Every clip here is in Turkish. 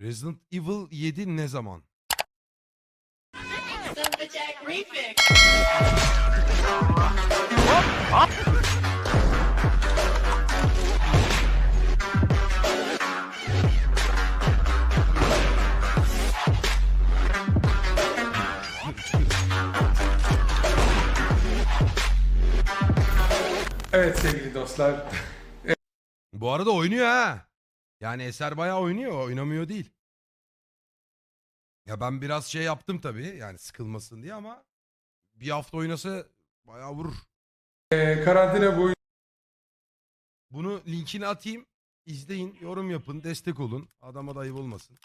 Resident Evil 7 ne zaman? Evet sevgili dostlar. Bu arada oynuyor ha. Yani Eser bayağı oynuyor. Oynamıyor değil. Ya ben biraz şey yaptım tabii. Yani sıkılmasın diye ama bir hafta oynasa bayağı vurur. e, karantina boyu Bunu linkini atayım. İzleyin, yorum yapın, destek olun. Adama da ayıp olmasın.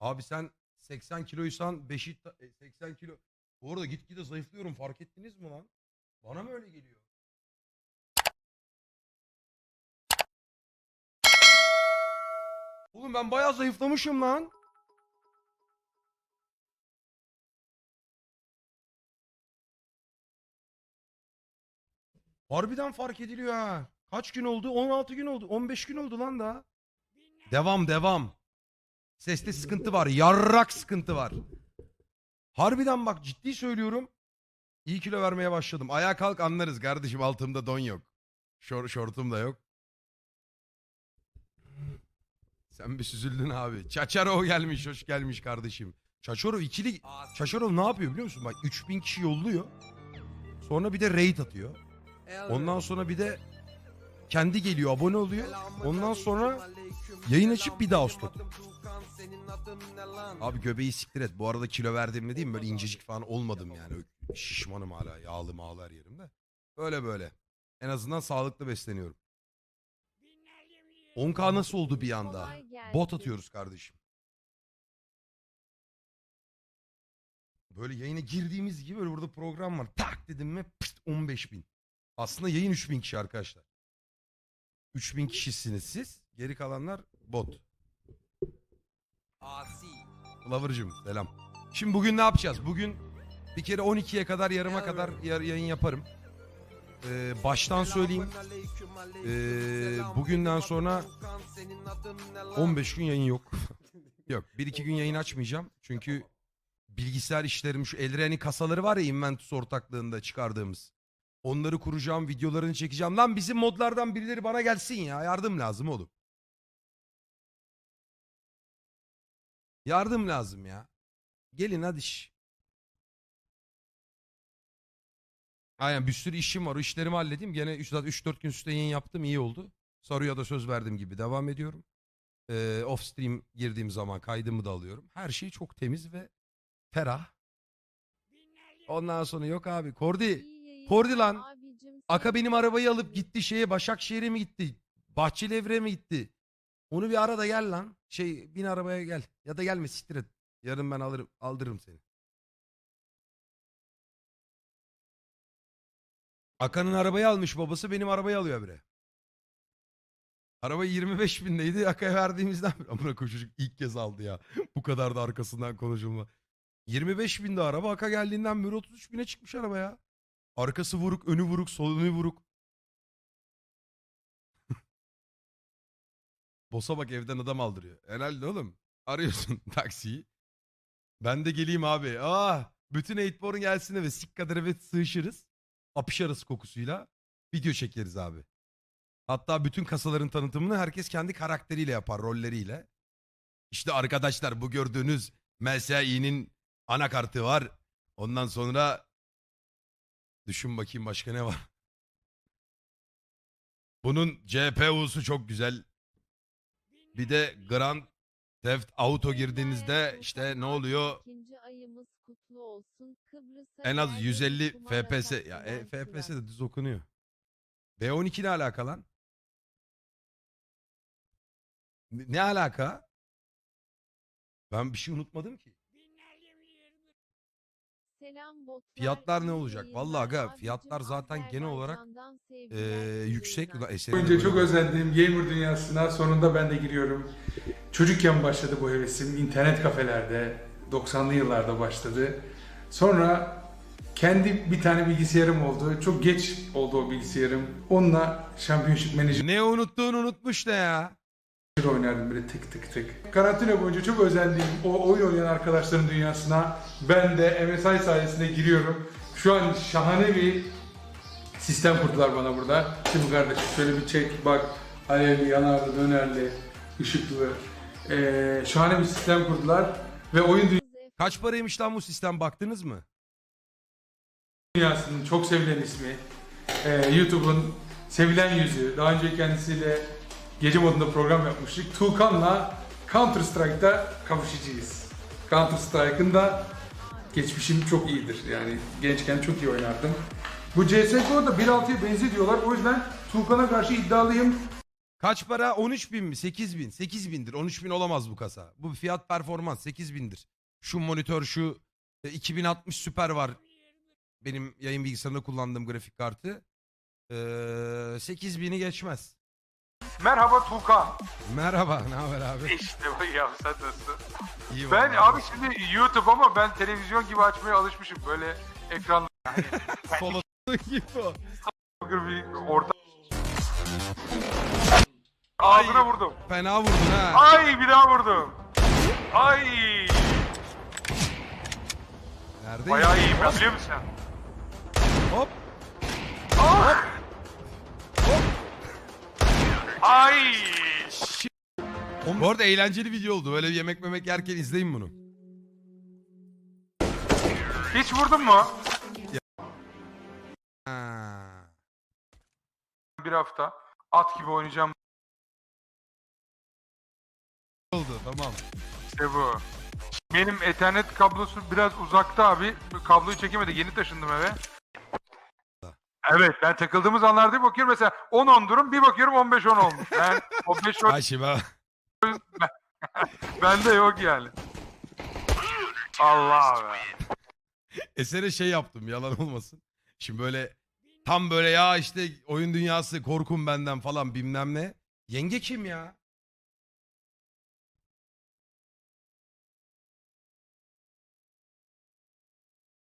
Abi sen 80 kiloysan Beşik 80 kilo. Bu arada gitgide zayıflıyorum fark ettiniz mi lan? Bana mı öyle geliyor? Oğlum ben bayağı zayıflamışım lan. Harbiden fark ediliyor ha. Kaç gün oldu? 16 gün oldu. 15 gün oldu lan daha. Devam devam. Seste sıkıntı var. Yarrak sıkıntı var. Harbiden bak ciddi söylüyorum. İyi kilo vermeye başladım. Ayağa kalk anlarız kardeşim altımda don yok. Şor, şortum da yok. Sen bir süzüldün abi. Çaçaro gelmiş, hoş gelmiş kardeşim. Çaçaro ikili... Çaçaro ne yapıyor biliyor musun? Bak 3000 kişi yolluyor. Sonra bir de raid atıyor. Ondan sonra bir de kendi geliyor abone oluyor. Ondan sonra yayın açıp bir daha host Abi göbeği siktir et. Bu arada kilo verdim mi diyeyim böyle incecik falan olmadım yani. Şişmanım hala. Yağlı mağlı her yerimde. Böyle böyle. En azından sağlıklı besleniyorum. 10k nasıl oldu bir anda? Kolay gelsin. Bot atıyoruz kardeşim. Böyle yayına girdiğimiz gibi böyle burada program var. Tak dedim mi pıst 15 bin. Aslında yayın 3000 kişi arkadaşlar. 3000 kişisiniz siz. Geri kalanlar bot. Lover'cığım selam. Şimdi bugün ne yapacağız? Bugün bir kere 12'ye kadar yarıma kadar yar- yayın yaparım. Ee, baştan söyleyeyim. Ee, bugünden sonra 15 gün yayın yok. yok. 1-2 gün yayın açmayacağım. Çünkü bilgisayar işlerim şu Elren'in kasaları var ya Inventus ortaklığında çıkardığımız. Onları kuracağım, videolarını çekeceğim. Lan bizim modlardan birileri bana gelsin ya. Yardım lazım oğlum. Yardım lazım ya. Gelin hadi iş. Aynen bir sürü işim var. O işlerimi halledeyim. Gene 3-4 gün üstte yayın yaptım. iyi oldu. Saruya da söz verdim gibi devam ediyorum. Ee, off stream girdiğim zaman kaydımı da alıyorum. Her şey çok temiz ve ferah. Ondan sonra yok abi. Kordi. Kordi lan. Aka benim arabayı alıp gitti şeye Başakşehir'e mi gitti? Bahçelievre'ye mi gitti? Onu bir ara da gel lan. Şey bin arabaya gel. Ya da gelme siktir et. Yarın ben alırım aldırırım seni. Akan'ın arabayı almış babası benim arabayı alıyor bre. Araba 25 bindeydi. Aka'ya verdiğimizden amına koyayım çocuk ilk kez aldı ya. Bu kadar da arkasından konuşulma. 25 binde araba Aka geldiğinden beri 33 bine çıkmış araba ya. Arkası vuruk, önü vuruk, sol önü vuruk. Bosa bak evden adam aldırıyor. Herhalde oğlum. Arıyorsun taksiyi. Ben de geleyim abi. Ah, bütün Eightborn gelsin ve sik kadar eve sığışırız. Apışarız kokusuyla. Video çekeriz abi. Hatta bütün kasaların tanıtımını herkes kendi karakteriyle yapar, rolleriyle. İşte arkadaşlar bu gördüğünüz MSI'nin anakartı var. Ondan sonra Düşün bakayım başka ne var. Bunun CPU'su çok güzel. Bir de Grand Theft Auto girdiğinizde işte ne oluyor? İkinci ayımız kutlu olsun. Kıbrıs'a En az geldik, 150 kumara FPS. Ya e. FPS de düz okunuyor. B12 ne alaka lan? Ne, ne alaka? Ben bir şey unutmadım ki. Selam botlar, Fiyatlar ne olacak? Vallahi aga, fiyatlar zaten genel olarak, sevgiler, yüksek. Ulan de çok özendiğim gamer dünyasına sonunda ben de giriyorum. Çocukken başladı bu hevesim. İnternet kafelerde 90'lı yıllarda başladı. Sonra kendi bir tane bilgisayarım oldu. Çok geç oldu o bilgisayarım. Onunla Championship Manager Ne unuttuğunu unutmuş ne ya? Oynardım böyle tık tık tık. Karantina boyunca çok özendiğim o oyun oynayan arkadaşların dünyasına ben de MSI sayesinde giriyorum. Şu an şahane bir sistem kurdular bana burada. Şimdi kardeşim şöyle bir çek bak alevli, yanarlı, dönerli, ışıklı. Ee, şahane bir sistem kurdular ve oyun Kaç paraymış lan bu sistem baktınız mı? dünyasının çok sevilen ismi, ee, YouTube'un sevilen yüzü. Daha önce kendisiyle gece modunda program yapmıştık. Tuğkan'la Counter Strike'da kavuşacağız. Counter Strike'ın da geçmişim çok iyidir. Yani gençken çok iyi oynardım. Bu CSGO'da 1.6'ya benziyor diyorlar. O yüzden Tuğkan'a karşı iddialıyım. Kaç para? 13 bin mi? 8 bin. 8 bindir. 13 bin olamaz bu kasa. Bu fiyat performans 8 bindir. Şu monitör şu e, 2060 süper var. Benim yayın bilgisayarında kullandığım grafik kartı. Ee, 8 bini geçmez. Merhaba Tuğkan. Merhaba, ne haber abi? İşte bu ya sen nasılsın? İyi Ben vallahi. abi şimdi YouTube ama ben televizyon gibi açmaya alışmışım. Böyle ekran Solo gibi o. bir orta. Ağzına vurdum. Fena vurdun ha. Ay bir daha vurdum. Ay Neredeyim? bayağı ben biliyor musun? Hop. Ah! Ay Bu arada eğlenceli video oldu. Böyle yemek memek yerken izleyin bunu. hiç vurdun mu? Ha. Bir hafta at gibi oynayacağım. Oldu tamam. İşte bu. Benim ethernet kablosu biraz uzakta abi. Kabloyu çekemedi. Yeni taşındım eve. Evet ben takıldığımız anlarda bir bakıyorum mesela 10-10 durum bir bakıyorum 15-10 olmuş. Ben 15-10 Ay şimdi ben- bende yok yani. Allah be. Esere şey yaptım yalan olmasın. Şimdi böyle tam böyle ya işte oyun dünyası korkun benden falan bilmem ne. Yenge kim ya?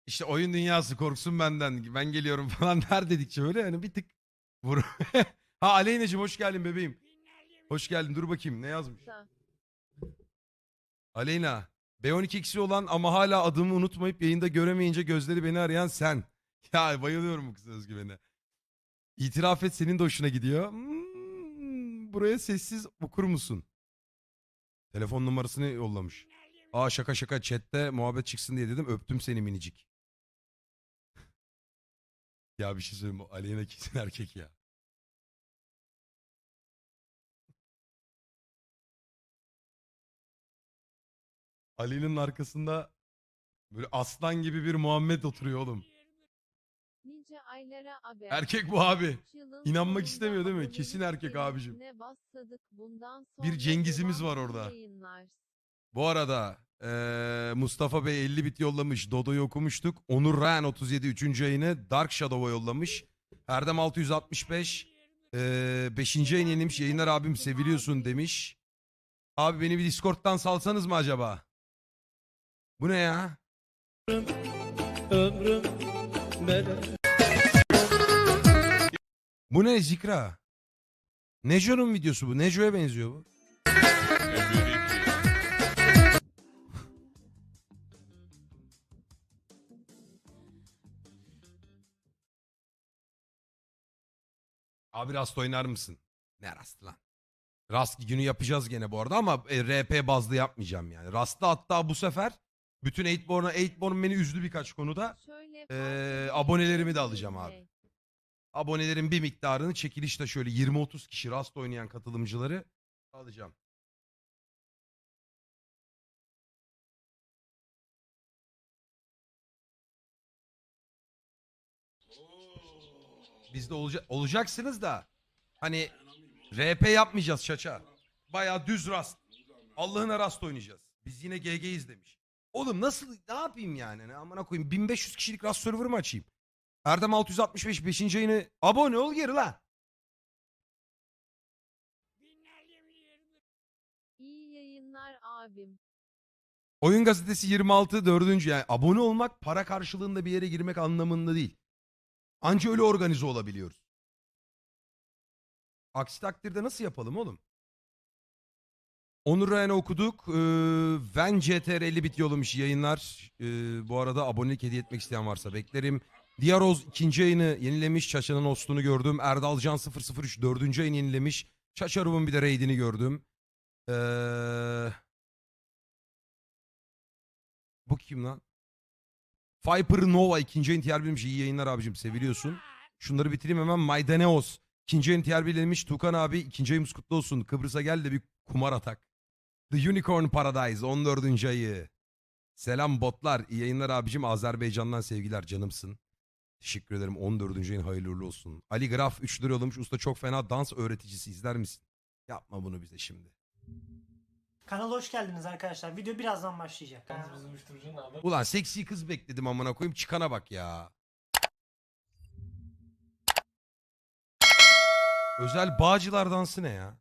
İşte oyun dünyası korksun benden ben geliyorum falan der dedikçe böyle hani bir tık vur. ha Aleyna'cığım hoş geldin bebeğim. Hoş geldin dur bakayım ne yazmış. Aleyna. B12'si olan ama hala adımı unutmayıp yayında göremeyince gözleri beni arayan sen. Ya bayılıyorum bu kız özgüvene. İtiraf et senin de hoşuna gidiyor. Hmm, buraya sessiz okur musun? Telefon numarasını yollamış. Aa şaka şaka chatte muhabbet çıksın diye dedim öptüm seni minicik. Ya bir şey söyleyeyim mi? Aleyna kesin erkek ya. Ali'nin arkasında böyle aslan gibi bir Muhammed oturuyor oğlum. Nice aylara haber. Erkek bu abi. İnanmak istemiyor değil mi? Kesin erkek abicim. Bir Cengiz'imiz var orada. Bu arada eee, Mustafa Bey 50 bit yollamış. Dodo'yu okumuştuk. Onur Ren 37 3. ayını Dark Shadow'a yollamış. Erdem 665 5. ayın yenilmiş. Yayınlar abim seviliyorsun demiş. Abi beni bir Discord'dan salsanız mı acaba? Bu ne ya? ömrüm. Bu ne Zikra? Neco'nun videosu bu. Neco'ya benziyor bu. Abi Rast oynar mısın? Ne Rast lan? Rast günü yapacağız gene bu arada ama e, RP bazlı yapmayacağım yani. Rast'ta hatta bu sefer bütün 8born'a 8born beni üzdü birkaç konuda. Şöyle Ee, abonelerimi de alacağım abi. Abonelerin bir miktarını çekilişte şöyle 20-30 kişi Rast oynayan katılımcıları alacağım. Bizde olacak olacaksınız da hani RP yapmayacağız şaça. Baya düz rast. Allah'ına rast oynayacağız. Biz yine GG'yiz demiş. Oğlum nasıl ne yapayım yani? Ne amına koyayım 1500 kişilik rast server mı açayım? Erdem 665 5. ayını abone ol geri lan. İyi yayınlar abim. Oyun gazetesi 26 4. yani abone olmak para karşılığında bir yere girmek anlamında değil. Anca öyle organize olabiliyoruz. Aksi takdirde nasıl yapalım oğlum? Onur Rayhan'ı okuduk. Ee, Ven CTR 50 bit yollamış yayınlar. Ee, bu arada abonelik hediye etmek isteyen varsa beklerim. Diyaroz ikinci yayını yenilemiş. Çaça'nın hostunu gördüm. Erdalcan 003 dördüncü yayını yenilemiş. Çaçarum'un bir de raidini gördüm. Ee, bu kim lan? Viper Nova ikinci yayın TR bilmiş. İyi yayınlar abicim seviliyorsun. Şunları bitireyim hemen. Maydaneos. İkinci yayın TR bilmiş. Tukan abi ikinci ayımız kutlu olsun. Kıbrıs'a gel de bir kumar atak. The Unicorn Paradise 14. ayı. Selam botlar. İyi yayınlar abicim. Azerbaycan'dan sevgiler canımsın. Teşekkür ederim. 14. ayın hayırlı olsun. Ali Graf 3 lira yollamış. Usta çok fena dans öğreticisi izler misin? Yapma bunu bize şimdi. Kanala hoş geldiniz arkadaşlar. Video birazdan başlayacak. Ulan seksi kız bekledim amına koyayım. Çıkana bak ya. Özel bağcılar dansı ne ya?